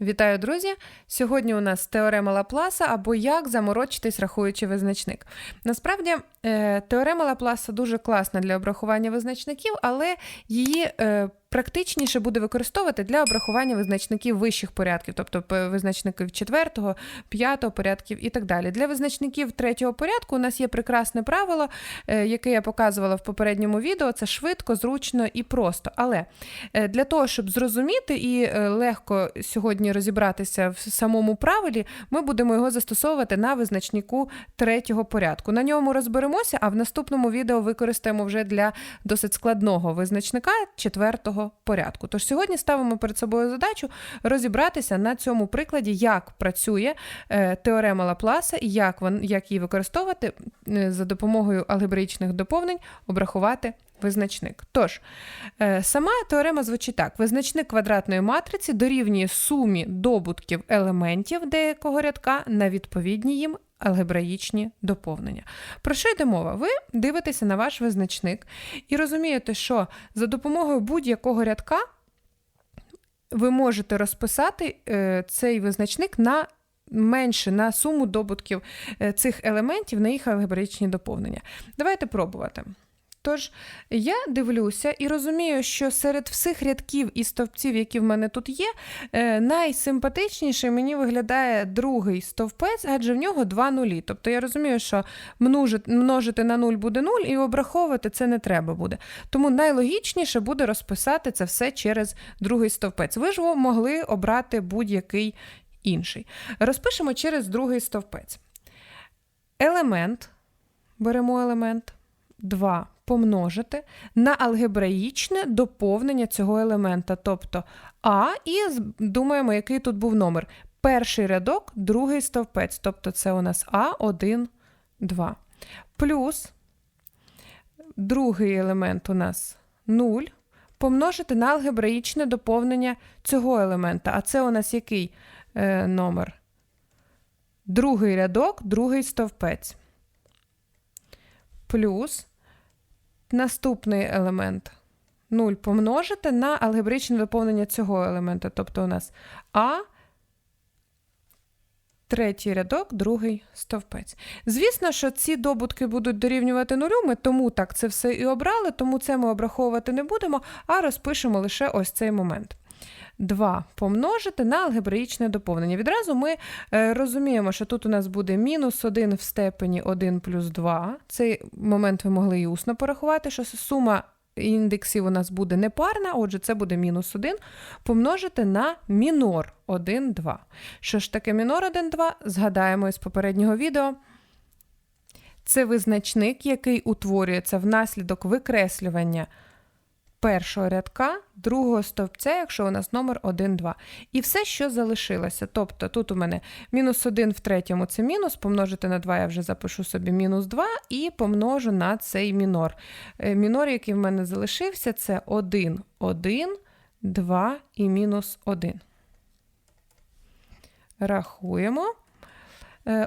Вітаю, друзі! Сьогодні у нас теорема Лапласа або як заморочитись, рахуючи визначник. Насправді, е, теорема Лапласа дуже класна для обрахування визначників, але її е, практичніше буде використовувати для обрахування визначників вищих порядків, тобто визначників четвертого, п'ятого порядків і так далі. Для визначників третього порядку у нас є прекрасне правило, е, яке я показувала в попередньому відео. Це швидко, зручно і просто. Але е, для того, щоб зрозуміти і е, легко сьогодні розібратися в самому правилі, ми будемо його застосовувати на визначнику третього порядку. На ньому розберемося, а в наступному відео використаємо вже для досить складного визначника четвертого порядку. Тож сьогодні ставимо перед собою задачу розібратися на цьому прикладі, як працює е, теорема Лапласа і як, як її використовувати е, за допомогою алгебраїчних доповнень, обрахувати визначник. Тож, е, сама теорема звучить так: визначник квадратної матриці дорівнює сумі добутків елементів деякого рядка на відповідні їм алгебраїчні доповнення. Про що йде мова? Ви дивитеся на ваш визначник і розумієте, що за допомогою будь-якого рядка ви можете розписати е, цей визначник на менше на суму добутків е, цих елементів на їх алгебраїчні доповнення. Давайте пробувати. Тож я дивлюся і розумію, що серед всіх рядків і стовпців, які в мене тут є, е, найсимпатичніше мені виглядає другий стовпець, адже в нього два нулі. Тобто я розумію, що множити, на нуль буде нуль, і обраховувати це не треба буде. Тому найлогічніше буде розписати це все через другий стовпець. Ви ж могли обрати будь-який інший. Розпишемо через другий стовпець. Елемент, беремо елемент 2 помножити на алгебраїчне доповнення цього елемента, тобто А, і думаємо, який тут був номер. Перший рядок, другий стовпець, тобто це у нас А1, 2. Плюс другий елемент у нас 0, помножити на алгебраїчне доповнення цього елемента. А це у нас який е, номер? Другий рядок, другий стовпець. Плюс наступний елемент 0 помножити на алгебричне доповнення цього елемента. Тобто у нас А, третій рядок, другий стовпець. Звісно, що ці добутки будуть дорівнювати нулю, ми тому так це все і обрали, тому це ми обраховувати не будемо, а розпишемо лише ось цей момент. 2 помножити на алгебраїчне доповнення. Відразу ми е, розуміємо, що тут у нас буде мінус 1 в степені 1 плюс 2. Цей момент ви могли і усно порахувати, що сума індексів у нас буде непарна, отже, це буде мінус 1 помножити на мінор 1, 2. Що ж таке мінор 1, 2? Згадаємо із попереднього відео. Це визначник, який утворюється внаслідок викреслювання першого рядка, другого стовпця, якщо у нас номер 1, 2. І все, що залишилося. Тобто тут у мене мінус 1 в третьому це мінус, помножити на 2 я вже запишу собі мінус 2 і помножу на цей мінор. Е, Мінор, який в мене залишився, це 1, 1, 2 і мінус 1. Рахуємо.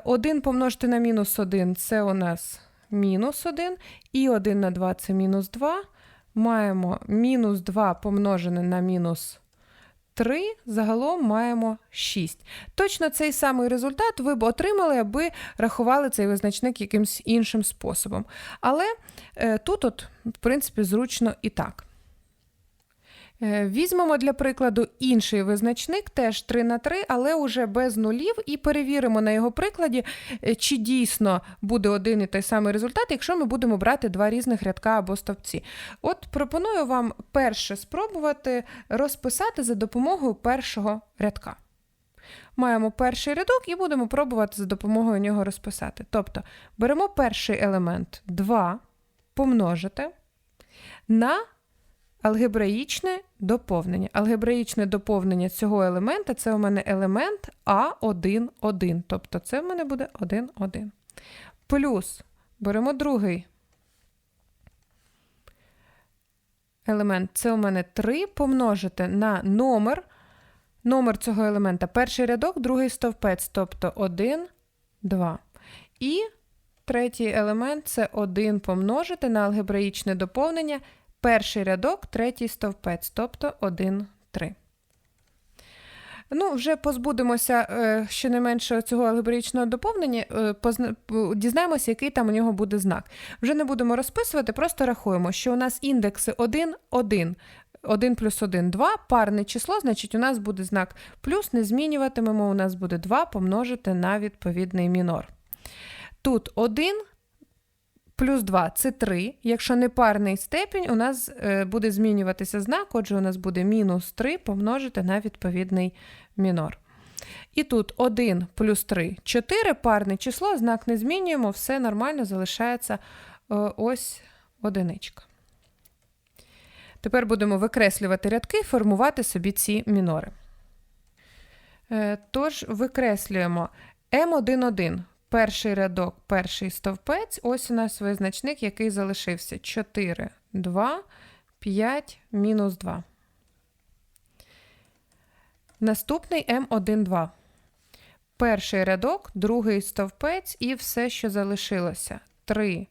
1 помножити на мінус 1 це у нас мінус 1, і 1 на 2 це мінус 2 маємо мінус 2 помножене на мінус 3, загалом маємо 6. Точно цей самий результат ви б отримали, аби рахували цей визначник якимось іншим способом. Але е, тут, от, в принципі, зручно і так. Е, Візьмемо для прикладу інший визначник, теж 3 на 3, але уже без нулів, і перевіримо на його прикладі, е, чи дійсно буде один і той самий результат, якщо ми будемо брати два різних рядка або стовпці. От пропоную вам перше спробувати розписати за допомогою першого рядка. Маємо перший рядок і будемо пробувати за допомогою нього розписати. Тобто беремо перший елемент 2 помножити на Алгебраїчне доповнення. Алгебраїчне доповнення цього елемента це у мене елемент А1, 1. Тобто це в мене буде 1, 1. Плюс беремо другий елемент. Це у мене 3 помножити на номер. Номер цього елемента перший рядок, другий стовпець, тобто 1, 2. І третій елемент це 1 помножити на алгебраїчне доповнення перший рядок, третій стовпець, тобто 1, 3. Ну, вже позбудемося е, щонайменше цього алгебраїчного доповнення, е, п- дізнаємося, який там у нього буде знак. Вже не будемо розписувати, просто рахуємо, що у нас індекси 1, 1. 1 плюс 1 – 2, парне число, значить у нас буде знак плюс, не змінюватимемо, у нас буде 2 помножити на відповідний мінор. Тут 1 плюс 2 – це 3. Якщо не парний степінь, у нас е, буде змінюватися знак, отже, у нас буде мінус 3 помножити на відповідний мінор. І тут 1 плюс 3 – 4, парне число, знак не змінюємо, все нормально, залишається е, ось одиничка. Тепер будемо викреслювати рядки і формувати собі ці мінори. Е, Тож викреслюємо М11, перший рядок, перший стовпець. Ось у нас визначник, який залишився 4, 2, 5, мінус 2. Наступний М12. Перший рядок, другий стовпець і все, що залишилося. 3,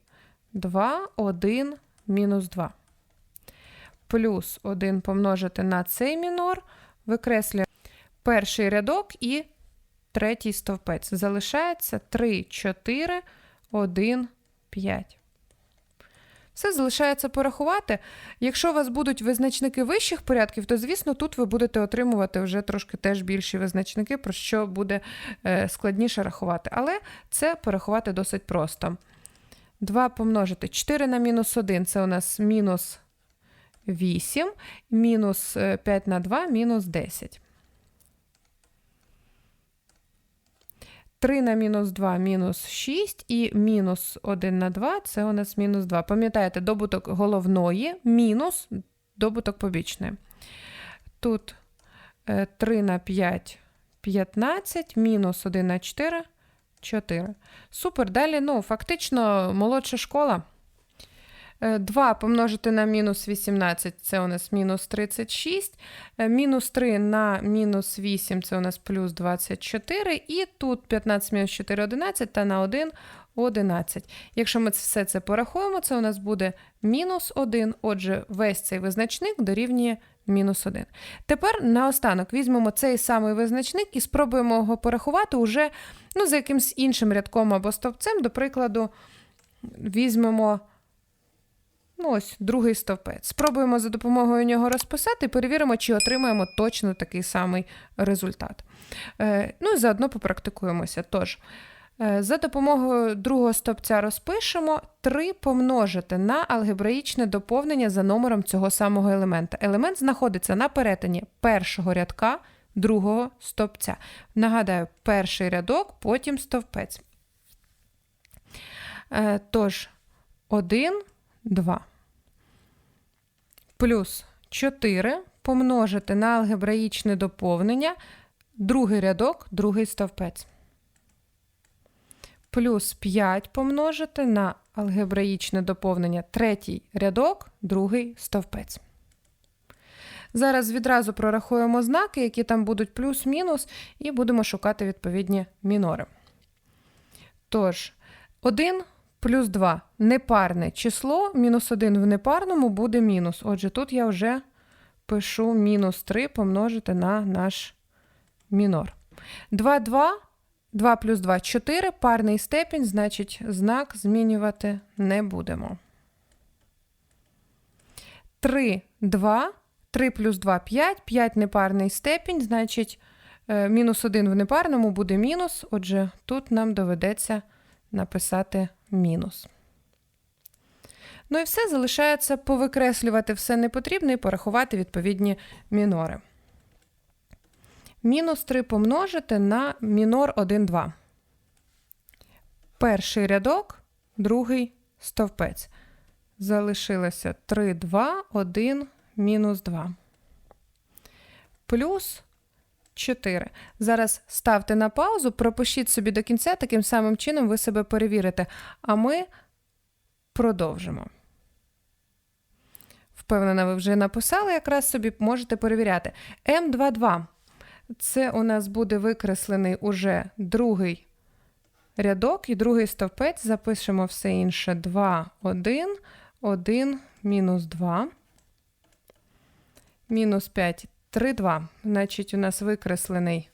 2, 1, мінус 2 плюс 1 помножити на цей мінор, викреслюємо перший рядок і третій стовпець. Залишається 3, 4, 1, 5. Все залишається порахувати. Якщо у вас будуть визначники вищих порядків, то, звісно, тут ви будете отримувати вже трошки теж більші визначники, про що буде е, складніше рахувати. Але це порахувати досить просто. 2 помножити 4 на мінус 1 це у нас мінус 8, мінус е, 5 на 2, мінус 10. 3 на мінус 2 мінус 6 і мінус 1 на 2 це у нас мінус 2. Пам'ятаєте, добуток головної мінус добуток побічної. Тут е, 3 на 5 15, мінус 1 на 4 4. Супер. Далі, ну, фактично, молодша школа. 2 помножити на мінус 18 це у нас мінус 36. Е, Мінус 3 на мінус 8 це у нас плюс 24. І тут 15 мінус 4 11 та на 1 11. Якщо ми все це порахуємо, це у нас буде мінус 1. Отже, весь цей визначник дорівнює мінус 1. Тепер наостанок візьмемо цей самий визначник і спробуємо його порахувати уже ну, за якимсь іншим рядком або стовпцем. До прикладу, візьмемо. Ну, ось другий стовпець. Спробуємо за допомогою нього розписати і перевіримо, чи отримаємо точно такий самий результат. Е, ну і заодно попрактикуємося. Тож, е, за допомогою другого стовпця розпишемо 3 помножити на алгебраїчне доповнення за номером цього самого елемента. Елемент знаходиться на перетині першого рядка другого стовпця. Нагадаю, перший рядок, потім стовпець. Е, тож, 1 2. Плюс 4 помножити на алгебраїчне доповнення, другий рядок, другий стовпець. Плюс 5 помножити на алгебраїчне доповнення, третій рядок, другий стовпець. Зараз відразу прорахуємо знаки, які там будуть плюс-мінус, і будемо шукати відповідні мінори. Тож, 1 плюс 2 непарне число, мінус 1 в непарному буде мінус. Отже, тут я вже пишу мінус 3 помножити на наш мінор. 2, 2, 2 плюс 2 4, парний степінь, значить, знак змінювати не будемо. 3, 2, 3 плюс 2 5, 5 непарний степінь, значить, е, мінус 1 в непарному буде мінус, отже, тут нам доведеться написати мінус. Ну і все залишається повикреслювати все непотрібне і порахувати відповідні мінори. Мінус 3 помножити на мінор 1, 2. Перший рядок, другий стовпець. Залишилося 3, 2, 1, мінус 2. Плюс 4. Зараз ставте на паузу, пропишіть собі до кінця, таким самим чином ви себе перевірите. А ми продовжимо. Впевнена, ви вже написали, якраз собі можете перевіряти. М22. Це у нас буде викреслений уже другий рядок і другий стовпець. Запишемо все інше 2, 1, 1, мінус 2. Мінус 5 3, 2. Значить, у нас викреслений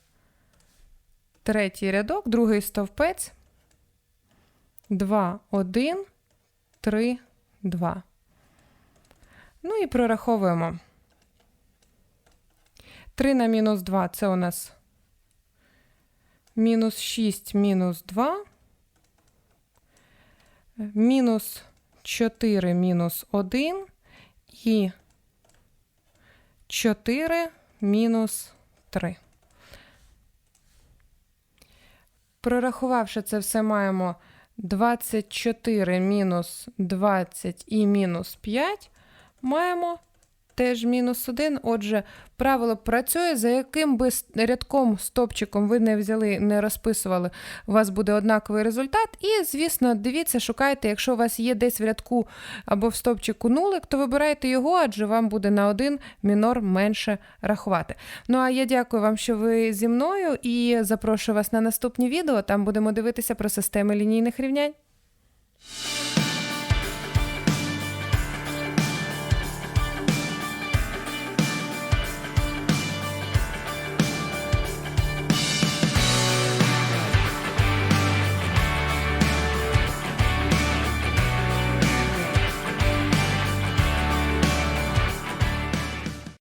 третій рядок, другий стовпець. 2, 1, 3, 2. Ну і прораховуємо. 3 на мінус 2 це у нас мінус 6 мінус 2. Мінус 4 мінус 1 і 4 мінус 3. Прорахувавши це все, маємо 24 мінус 20 і мінус 5. Маємо теж мінус 1. Отже, правило працює, за яким би рядком, стопчиком ви не взяли, не розписували, у вас буде однаковий результат. І, звісно, дивіться, шукайте, якщо у вас є десь в рядку або в стопчику нулик, то вибирайте його, адже вам буде на один мінор менше рахувати. Ну а я дякую вам, що ви зі мною, і запрошую вас на наступні відео. Там будемо дивитися про системи лінійних рівнянь.